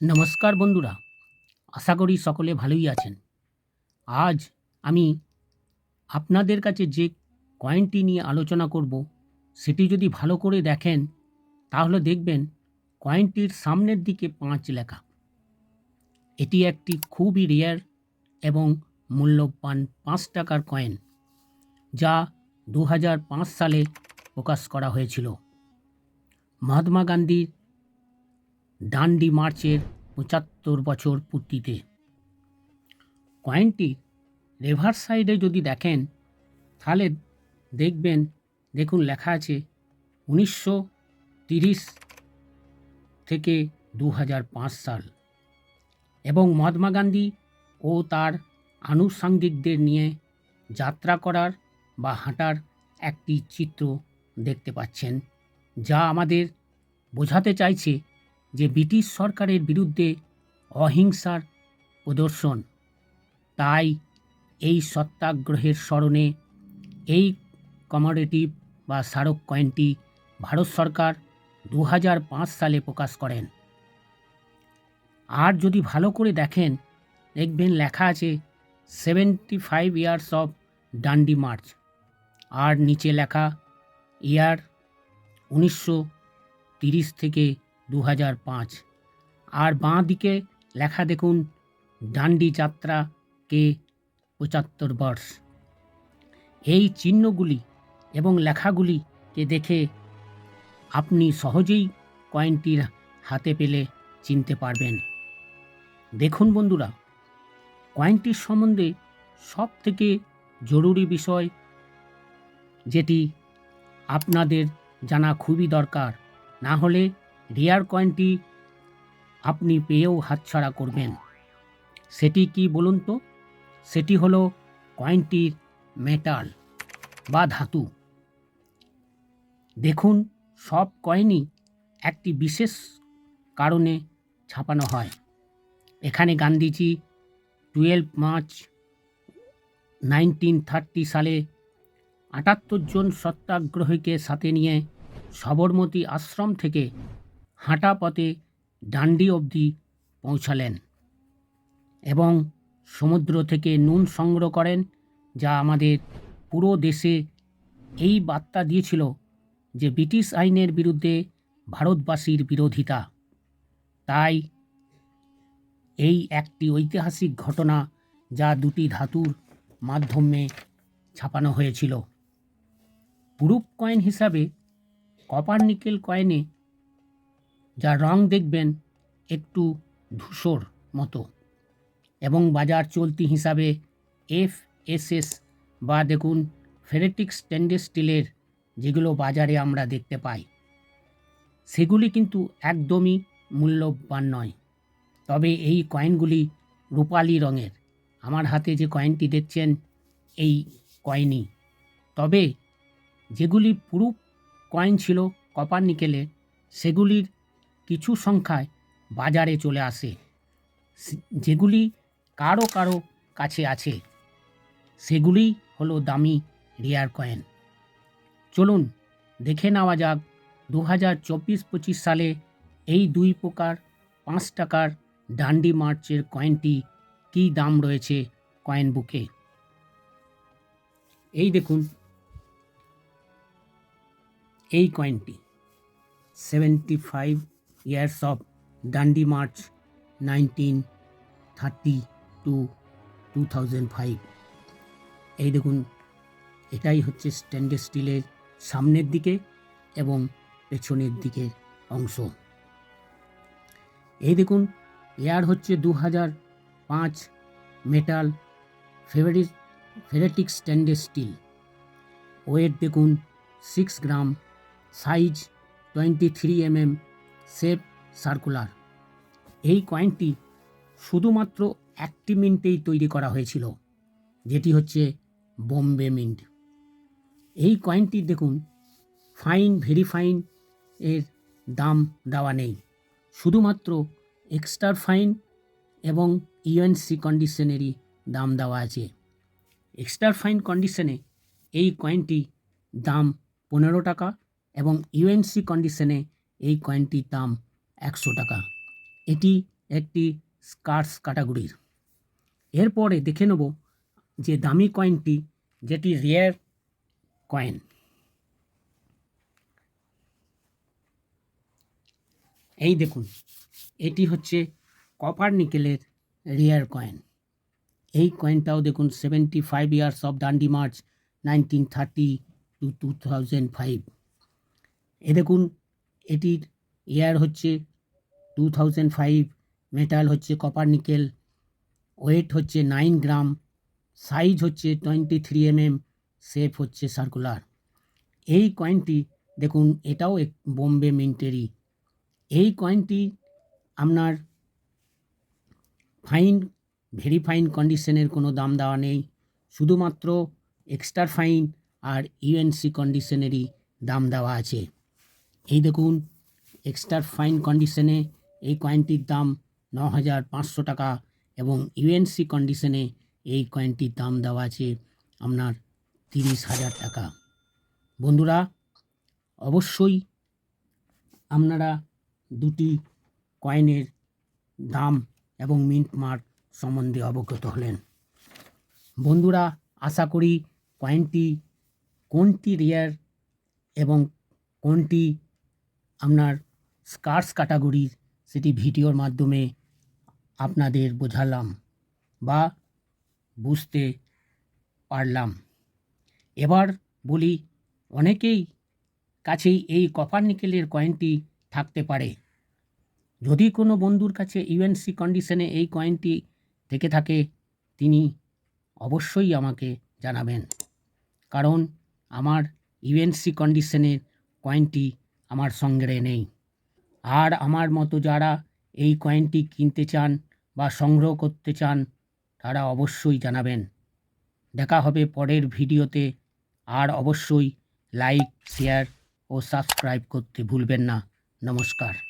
নমস্কার বন্ধুরা, আশা করি সকলে ভালোই আছেন। আজ আমি আপনাদের কাছে যে কয়েনটি নিয়ে আলোচনা করব, সেটি যদি ভালো করে দেখেন, তাহলে দেখবেন কয়েনটির সামনের দিকে পাঁচ লেখা। এটি একটি খুবই রেয়ার এবং মূল্যবান পাঁচ টাকার কয়েন, যা দু হাজার পাঁচ সালে প্রকাশ করা হয়েছিল। মহাত্মা গান্ধীর ডান্ডি মার্চের পঁচাত্তর বছর পূর্তিতে। কয়েনটি রেভার সাইডে যদি দেখেন, তাহলে দেখবেন, দেখুন লেখা আছে উনিশশো তিরিশ থেকে দু হাজার পাঁচ সাল। এবং মহাত্মা গান্ধী ও তার আনুষাঙ্গিকদের নিয়ে যাত্রা করার বা হাঁটার একটি চিত্র দেখতে পাচ্ছেন, যা আমাদের বোঝাতে চাইছে যে ব্রিটিশ সরকারের বিরুদ্ধে অহিংসার প্রদর্শন। তাই এই সত্যাগ্রহের স্মরণে এই কমোডেটিভ বা স্মারক কয়েনটি ভারত সরকার দু হাজার পাঁচ সালে প্রকাশ করেন। আর যদি ভালো করে দেখেন, দেখবেন লেখা আছে, seventy five years of Dandi March. আর নিচে লেখা, ইয়ার উনিশশো তিরিশ থেকে দু আর বাঁ দিকে লেখা দেখুন, ডান্ডি যাত্রাকে পঁচাত্তর বর্ষ। এই চিহ্নগুলি এবং লেখাগুলিকে দেখে আপনি সহজেই কয়েনটির হাতে পেলে চিনতে পারবেন। দেখুন বন্ধুরা, কয়েনটির সম্বন্ধে সব থেকে জরুরি বিষয় যেটি আপনাদের জানা খুবই দরকার, না হলে রেয়ার কয়েনটি আপনি পেয়েও হাতছাড়া করবেন। সেটি কি বলুন তো? সেটি হলো কয়েনটির মেটাল বা ধাতু। দেখুন, সব কয়েনই একটি বিশেষ কারণে ছাপানো হয়। এখানে Gandhiji twelve March nineteen thirty সালে আটাত্তর জন সত্যাগ্রহীকে সাথে নিয়ে সবরমতী আশ্রম থেকে হাঁটা পথে ডান্ডি অবধি পৌঁছালেন এবং সমুদ্র থেকে নুন সংগ্রহ করেন, যা আমাদের পুরো দেশে এই বার্তা দিয়েছিল যে ব্রিটিশ আইনের বিরুদ্ধে ভারতবাসীর বিরোধিতা। তাই এই একটি ঐতিহাসিক ঘটনা যা দুটি ধাতুর মাধ্যমে ছাপানো হয়েছিল। পুরুপ কয়েন হিসাবে কপার নিকেল কয়েনে যার রং দেখবেন একটু ধূসর মতো এবং বাজার চলতি হিসাবে এফ এস এস বা দেখুন ফেরেটিক স্টেনলেস স্টিলের যেগুলো বাজারে আমরা দেখতে পাই, সেগুলি কিন্তু একদমই মূল্যবান নয়। তবে এই কয়েনগুলি রূপালি রঙের। আমার হাতে যে কয়েনটি দেখছেন এই কয়েনই। তবে যেগুলি পুরু কয়েন ছিল, কপার নিকেলের সেগুলির কিছু সংখ্যায় বাজারে চলে আসে। যেগুলি কারও কারও কাছে আছে। সেগুলি হলো দামি রেয়ার কয়েন। চলুন দেখে নেওয়া যাক দু হাজার চব্বিশ পঁচিশ সালে এই দুই প্রকার পাঁচ টাকার ডান্ডি মার্চের কয়েনটি কী দাম রয়েছে কয়েন বুকে? এই দেখুন। এই কয়েনটি, seventy five of Dandi March nineteen thirty two two thousand five এই দেখুন, এটাই হচ্ছে স্টেনলেস স্টিলের সামনের দিকে এবং পেছনের দিকের অংশ। এই দেখুন, এয়ার হচ্ছে দু হাজার পাঁচ metal favourite ferritic stainless steel weight দেখুন six gram size twenty three MM shape circular. এই কয়েনটি শুধুমাত্র একটি মিন্টেই তৈরি করা হয়েছিল, যেটি হচ্ছে বোম্বে মিন্ট। এই কয়েনটি দেখুন, ফাইন ভেরি ফাইন এর দাম দেওয়া নেই। শুধুমাত্র এক্সট্রা ফাইন এবং ইউএনসি কন্ডিশনেরই দাম দেওয়া আছে। এক্সট্রা ফাইন কন্ডিশনে এই কয়েনটি দাম পনেরো টাকা এবং ইউএনসি কন্ডিশনে এই কয়েনটির দাম একশো টাকা। এটি একটি স্কার্স ক্যাটাগরির। এরপরে দেখে নেব যে দামি কয়েনটি যেটি রেয়ার কয়েন। এই দেখুন, এটি হচ্ছে কপার নিকেলের রেয়ার কয়েন। এই কয়েনটাও দেখুন seventy five years of Dandi March nineteen thirty two two thousand five এ দেখুন এটির ইয়ার হচ্ছে টু থাউজেন্ড ফাইভ মেটাল হচ্ছে কপার নিকেল ওয়েট হচ্ছে নাইন গ্রাম সাইজ হচ্ছে টোয়েন্টি থ্রি এমএম শেপ হচ্ছে সার্কুলার এই কয়েনটি দেখুন, এটাও এক বোম্বে মিন্টেরই এই কয়েনটি আপনার ফাইন ভেরি ফাইন কন্ডিশনের কোনো দাম দেওয়া নেই। শুধুমাত্র এক্সট্রা ফাইন আর ইউএনসি কন্ডিশনেরই দাম দেওয়া আছে। এই দেখুন এক্সট্রা ফাইন কন্ডিশনে এই কয়েনটির দাম ন হাজার পাঁচশো টাকা এবং ইউএনসি কন্ডিশনে এই কয়েনটির দাম দেওয়া আছে আপনার তিরিশ হাজার টাকা। বন্ধুরা, অবশ্যই আপনারা দুটি কয়েনের দাম এবং মিন্ট মার্ক সম্বন্ধে অবগত হলেন। বন্ধুরা, আশা করি কয়েনটি কোনটি রেয়ার এবং কোনটি আপনার স্কার্স ক্যাটাগরির সেটি ভিডিওর মাধ্যমে আপনাদের বোঝালাম বা বুঝতে পারলাম। এবার বলি, অনেকেই কাছেই এই কপার নিকেলের কয়েনটি থাকতে পারে। যদি কোনো বন্ধুর কাছে ইউএনসি কন্ডিশনে এই কয়েনটি থেকে থাকে, তিনি অবশ্যই আমাকে জানাবেন। কারণ আমার ইউএনসি কন্ডিশনের কয়েনটি আমার সঙ্গে নেই। আর আমার মতো যারা এই কয়েনটি কিনতে চান বা সংগ্রহ করতে চান, তারা অবশ্যই জানাবেন। দেখা হবে পরের ভিডিওতে। আর অবশ্যই লাইক, শেয়ার ও সাবস্ক্রাইব করতে ভুলবেন না। নমস্কার।